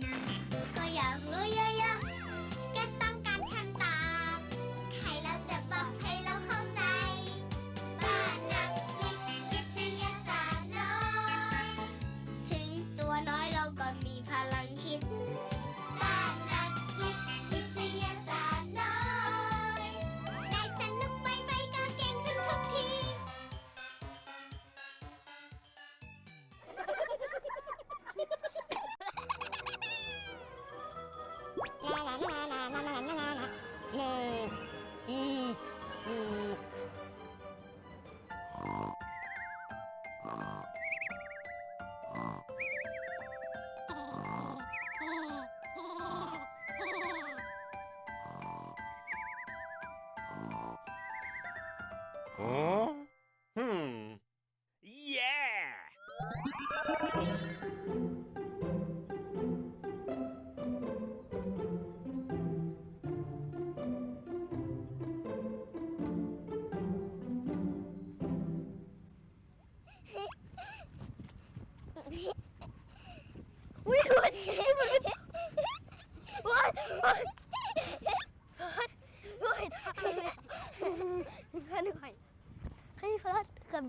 Butter. Huh? Hmm. Yeah!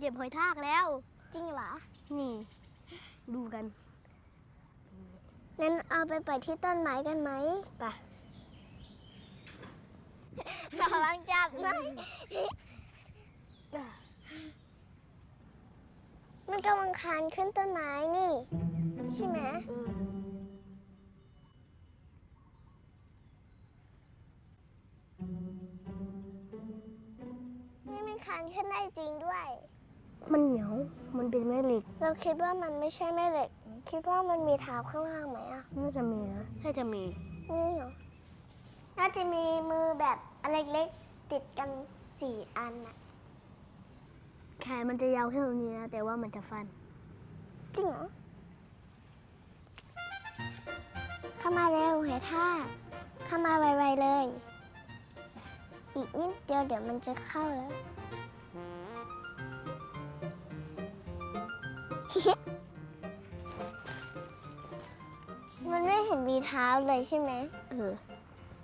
เกือบเหยียบหอยทากแล้ว จริงเหรอ นี่ ดูกันงั้นเอาไปปล่อยที่ต้นไม้กันไหมไปกำลังจับไหมมันกำลังคานขึ้นต้นไม้นี่ ใช่ไหมนี่มันคานขึ้นได้จริงด้วย มันเหนียว มันเป็นแม่เหล็ก เราคิดว่ามันไม่ใช่แม่เหล็ก คิดว่ามันมีเท้าข้างล่างไหมอะ น่าจะมีนะน่าจะมี นี่เหรอ น่าจะมีมือแบบอันเล็กๆติดกันสี่อันอะแขนมันจะยาวแค่ตรงนี้นะ แต่ว่ามันจะฟัน จริงเหรอ เข้ามาเร็วเหยท่าสเข้ามาไวๆเลย อีกนิดเดียวเดี๋ยวมันจะเข้าแล้ว มันไม่เห็นมีเท้าเลยใช่ไหมเออ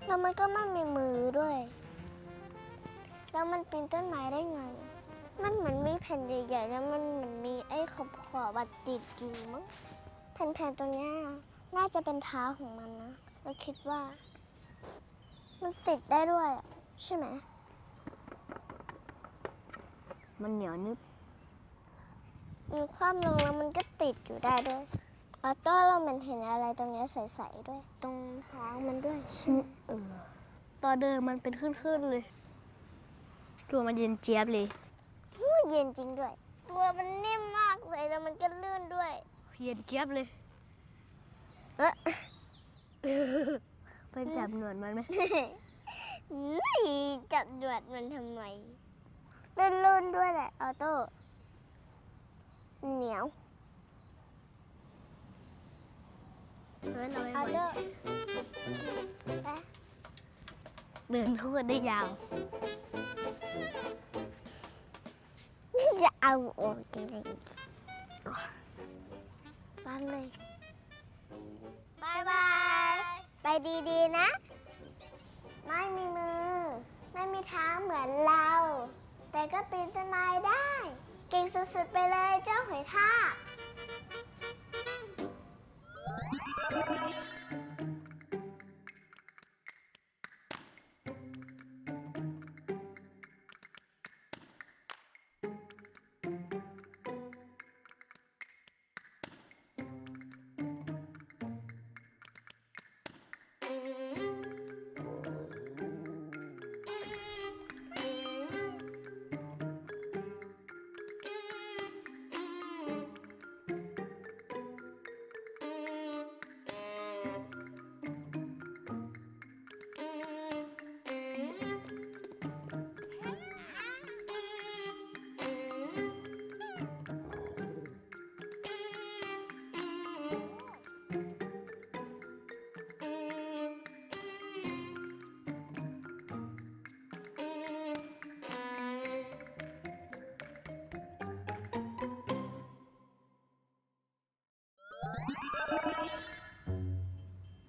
แล้วมันก็ไม่มีมือด้วย แล้วมันปีนต้นไม้ได้ไง มันเหมือนมีแผ่นใหญ่ๆแล้วมันเหมือนมีไอ้ขอบขอบๆอะติดอยู่มั้งแผ่นๆตรงเนี้ยน่าจะเป็นเท้าของมันนะเราคิดว่า มันติดได้ด้วยอะใช่ไหม มันเหนียวนึบ มันคว่ำลงแล้วมันก็ติดอยู่ได้ด้วยออโต้เราเหมันเห็นอะไรตรงเนี้ยใสๆด้วย ตรงเท้ามันด้วยใช่ไหมเออตอนเดินมันเป็นขึ้นๆเลยตัวมันเย็นเจี๊ยบเลยอู้เย็นจริงด้วย ตัวมันนิ่มมากเลยแล้วมันก็ลื่นด้วย เย็นเจี๊ยบเลยเอ๊ะไปจับหนวดมันไหมนี่จับหนวดมันทำไมลื่นๆด้วยแหละออโต้ เหนียวเฮ้ยเราไปออโต้ไปเดินทั่วได้ยาวจะเอาออกจริงๆปั๊มเลยบายบาย ไปดีๆนะ ไม่มีมือ ไม่มีเท้าเหมือนเรา แต่ก็ปีนต้นไม้ได้ เก่งสุดๆไปเลยเจ้าหอยทาก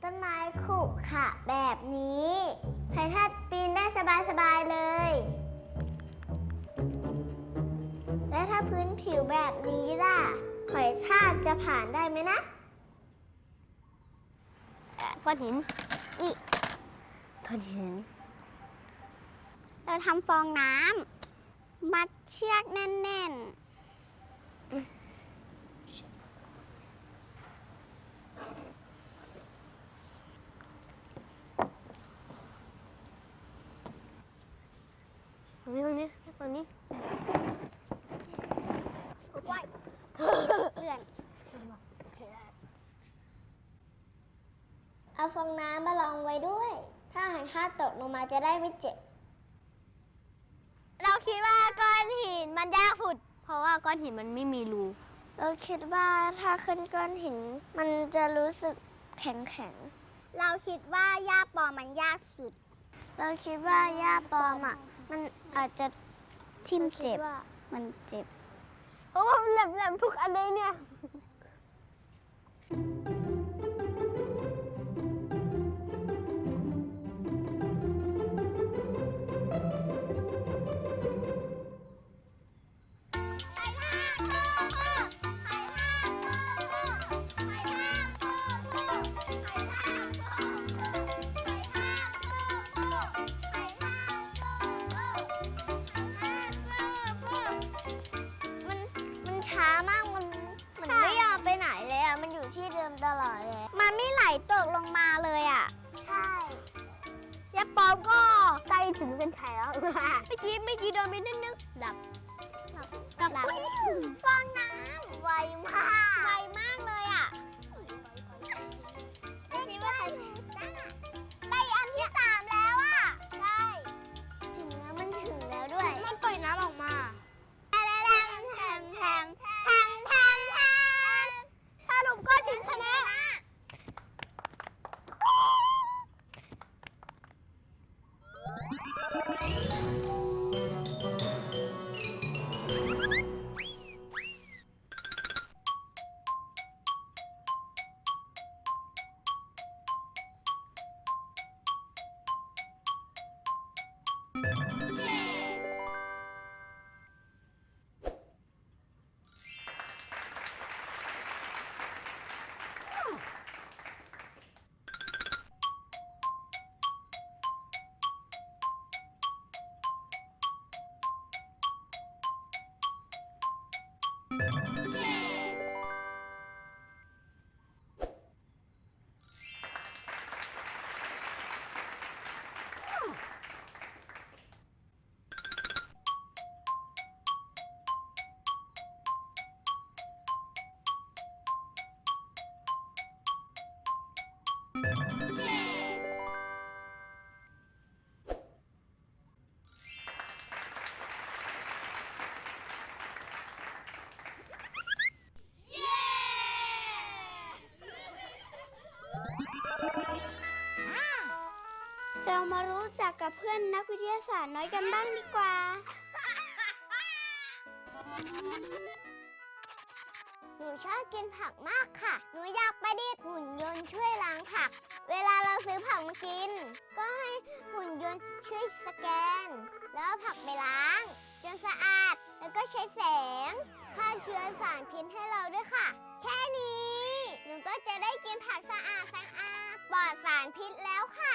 ต้นไม้ขรุขระแบบนี้ไททัดปีนได้สบายๆเลย และถ้าพื้นผิวแบบนี้ล่ะหอยทากจะผ่านได้ไหมนะก้อนหินนี่ก้อนหิน เราทำฟองน้ำมัดเชือกแน่นต นี้ตรงนี้ตรงนี้ๆว้ายเลื่อนโอเคได้เอาฟองน้ำมาลองไว้ด้วย ถ้าหอยทากตกลงมาจะได้ไม่เจ็บ เราคิดคิดว่าก้อนหินมันยากสุด เพราะว่าก้อนหินมันไม่มีรู เราคิดว่าถ้าขึ้นก้อนหิน มันจะรู้สึกแข็งแข็งเราคิดว่าหญ้าปอมันยากสุดๆเราคิดว่าหญ้าปลอมอะ มันอาจจะทิ่มเจ็บ มันเจ็บเพราะว่ามันแหลมๆทุกอันเลยเนี่ย ถึงเป็นชัยแล้ว เมื่อกี้เมื่อกี้โดนไปนิดนึงดับดับดับอุ๊ยฟอง เรามารู้จักกับเพื่อนนักวิทยาศาสตร์น้อยกันบ้างดีกว่า หนูชอบกินผักมากค่ะ หนูอยากประดิษฐ์หุ่นยนต์ช่วยล้างผัก เวลาเราซื้อผักมากิน ก็ให้หุ่นยนต์ช่วยสแกน แล้วเอาผักไปล้าง จนสะอาด แล้วก็ใช้แสงฆ่าเชื้อสารพิษให้เราด้วยค่ะ แค่นี้ หนูก็จะได้กินผักสะอาดสะอาดปลอดสารพิษแล้วค่ะ